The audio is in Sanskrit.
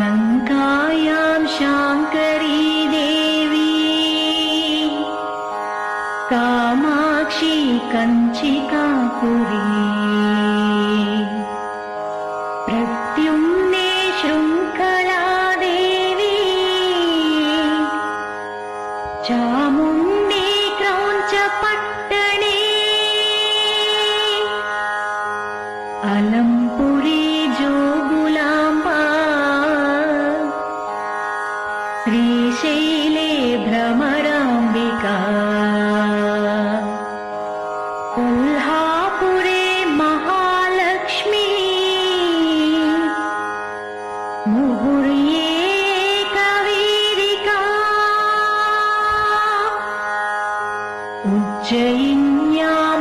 लङ्कायां शाङ्करी देवी कामाक्षी कञ्चिकापुरी। प्रद्युम्ने शृङ्खला देवी चामुण्डे अलम्पुरे जो गुलाम्बा। श्रीशैले भ्रमराम्बिका। कोल्हापुरे महालक्ष्मी। मुहुर्ये कवीरिका। उज्जयिन्या